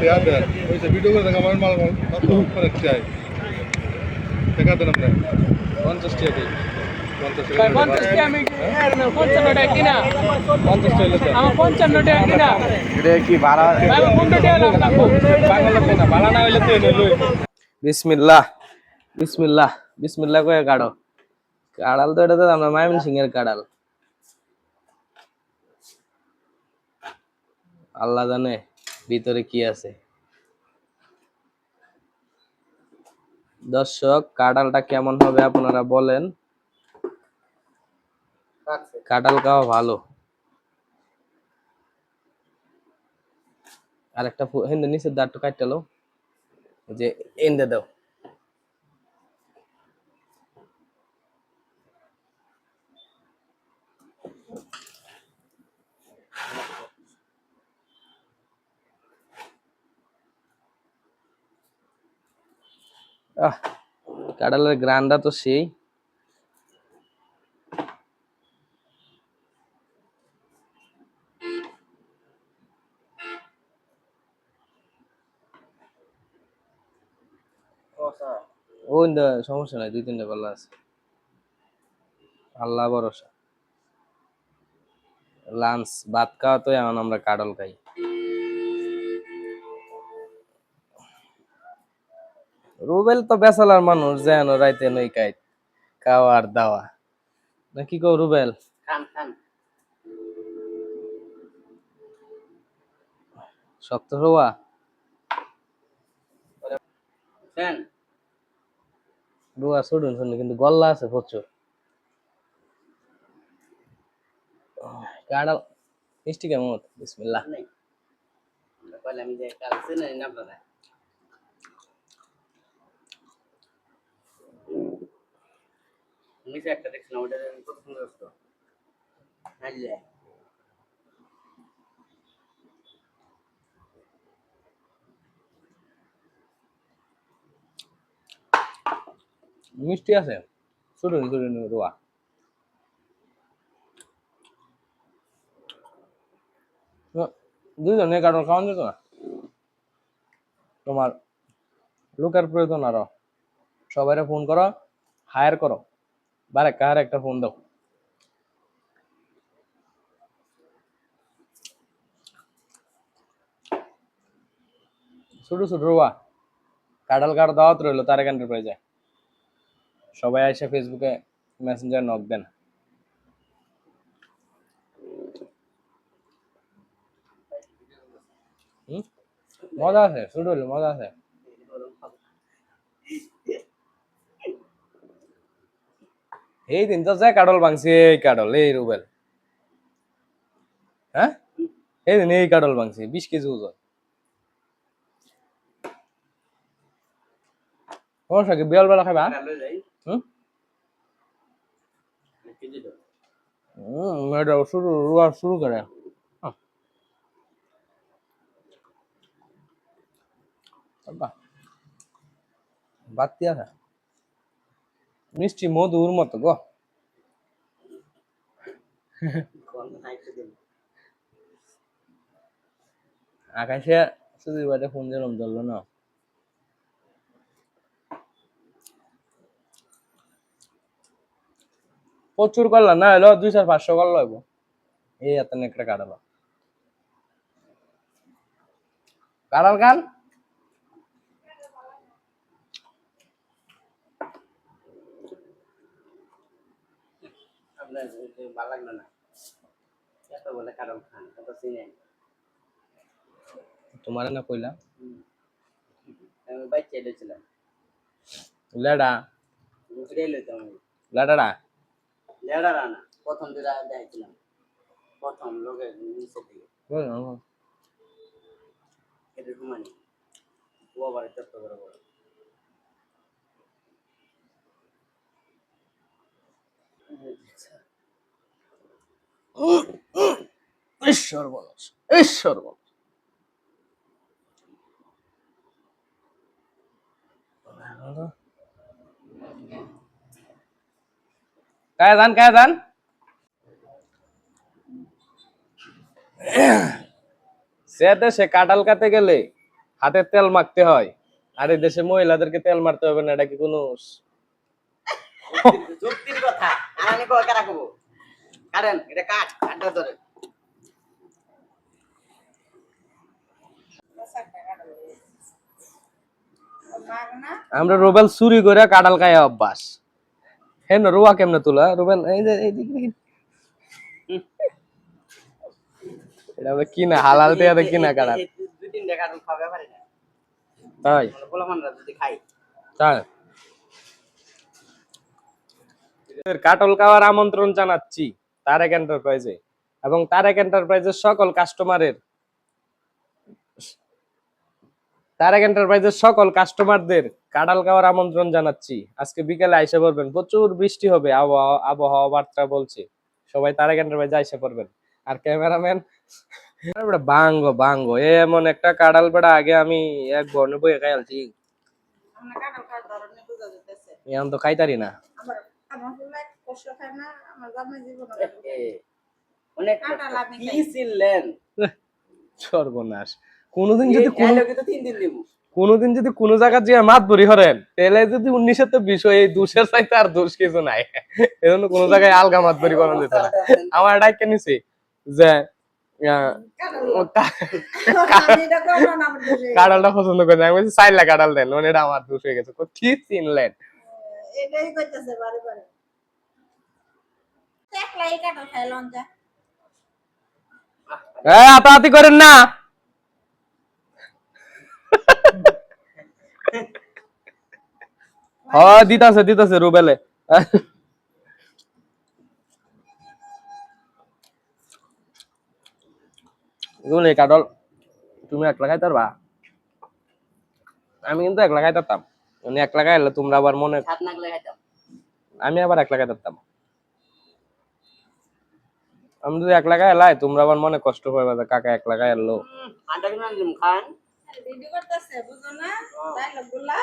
টিয়া দেন ওই যে ভিডিও করে দেন আমার মাল মাল চাই টাকা দেন আপনার পঞ্চাশ টাকা দিই। পঞ্চাশ টাকা বিসমিল্লাহ। বিসমিল্লাহ। বিসমিল্লাহ কয়ে কাড়ো। কাড়াল তো এটা তো আমরা মায়ামিন সিং এর কাড়াল। আল্লাহ জানে। ভিতরে কি আছে? দর্শক কাঁঠালটা কেমন হবে আপনারা বলেন। কাঁঠাল খাওয়া ভালো। আর একটা নিচের দাঁড়টা কাটতে যে এনে দাও। আহ, কাঁঠালের গ্রানটা তো সেই। ও সমস্যা নাই, দুই তিনটা পাল্লা আছে। আল্লাহ ভরসা। লাঞ্চ, ভাত খাওয়া তো এখন আমরা কাডল খাই। রুবেল তো বেসালার মানুষ যেন রাইতে নই খাই খাওয়ার দাওয়া। না কি কও রুবেল? শক্ত হওয়া। রুয়া ছড়ুন শুনি কিন্তু গল্লা আছে প্রচুর। কাডাল মিষ্টি কেমন? বিসমিল্লাহ। একটা দেখছিলাম ওটা সুন্দর আল্লাহ মিষ্টি আছে? ছড়ুন ছড়ুন রুয়া। দুজনে কারণ খাওয়ান যেত না? তোমার লোকের প্রয়োজন আরও। সবাইরে ফোন করো, হায়ার করো। বারে কার একটা ফোন দাও ছোট ছোট রুয়া কাডাল কার দাওয়াত রইল তারেক এন্টারপ্রাইজে সবাই এসে ফেসবুকে মেসেঞ্জার নক দেন হুম? মজা আছে শুরু হলো মজা আছে এই দিন তো যায় কাডল ভাঙছি এই কাডল এই রুবেল। হ্যাঁ? এই দিন এই কাডল ভাঙছি বিশ কেজি ওজন। সমস্যা কি বিয়াল বেলা খাবা যাই। হুম? এটা শুরু রুয়া শুরু করে। হ্যাঁ। বাহ বাতি আছে মিষ্টি মধুর মতো গো। কোন আকাশে বাড়িতে ফোন দিলাম, ধরলো না। প্রচুর করলাম, না এলো দুই চার পাঁচশো করল হইব। এই এত একটা কাটালো। কাটাল গান আপনার ভালো লাগল না এত বলে কারণ খান এত চিনে তোমার না কইলা আমি বাইক এলেছিলাম লেডা। এলাম আমি। লেডাডা লেডা রানা প্রথম দিরা দেখছিলাম প্রথম লোকের নিচে থেকে এটা ঘুমানি। ও আবার চত্ব করে বড়। ঈশ্বর বলস ঈশ্বর বল काय जाण काय जाण সে দেশে কাঁঠাল কাতে গেলে হাতে তেল মাখতে হয় আর এই দেশে মহিলাদেরকে তেল মারতে হবে না এটা কি কোনো যুক্তির কথা আর আমি কয় কারা কব কারণ এটা কাট কাটটা ধরে আমরা রুবেল চুরি করে কাঁঠাল খাই অভ্যাস। হেন রুয়া কেমনে তোলা? রুবেল এই যে এই। এটা আমরা কিনা হালাল কিনা এই দুই তিনটা কাটুন খাওয়া পারি না। তাই? যদি খাই। তাই? কাটল খাওয়ার আমন্ত্রণ জানাচ্ছি। তারেক এন্টারপ্রাইজে এবং তারেক এন্টারপ্রাইজের সকল কাস্টমারের তারেক এন্টারপ্রাইজের সকল কাস্টমারদের কাঁঠাল খাওয়ার আমন্ত্রণ জানাচ্ছি। আজকে বিকেলে আইসে পড়বেন প্রচুর বৃষ্টি হবে আবহাওয়া আবহাওয়া বার্তা বলছে। সবাই তারেক এন্টারপ্রাইজে আইসে পড়বেন। আর ক্যামেরাম্যান বাঙ্গো বাঙ্গো এমন একটা কাঁঠাল বেড়া আগে আমি এক বর্ণ বইয়ে খাইলছি। এখন তো খাইতারি না। কষ্ট খায় না, আমার অনেক কি ছিলেন? সর্বনাশ। কোনোদিন যদি কোনো dialogue এ তো তিন দিন দিব। কোনোদিন যদি কোনো জায়গা যে মাত বরি হরেন তাহলে যদি উনিশের তো বিষয় এই দুশের চাইতে আর দোষ কিছু নাই। এজন্য কোনো জায়গায় আলগা মাত বরি করানো যেত না। আমার ডাইকে নিছি? যে আহ, কাঁঠাল। ও কা- আমি এটা করব না, আমার দোষে। কাঁঠালটা পছন্দ করে আমি বলছি চাইলা কাঁঠাল দেন মানে এটা আমার দোষ হয়ে গেছে। কি চিনলেন? এটাই করতেছে বারে বারে। একলাই কাঁঠাল খায় লঞ্চা। এ আতাহাতি করেন না। হ দিতাছে দিতাছে রুবেলে। কাটল তুমি একলা খাইতে পারবা? আমি কিন্তু একলা খাইতে পারতাম। মানে একলা খাইলে তোমরা আবার মনে আমি আবার একলা খাইতে পারতাম। আমি যদি এক লাগায় লাই তোমরা আবার মনে কষ্ট হয়ে যে কাকা এক লাগায় এলো। কিনে খান। ভিডিও করতেছে বুঝো না? ডায়লগগুলা।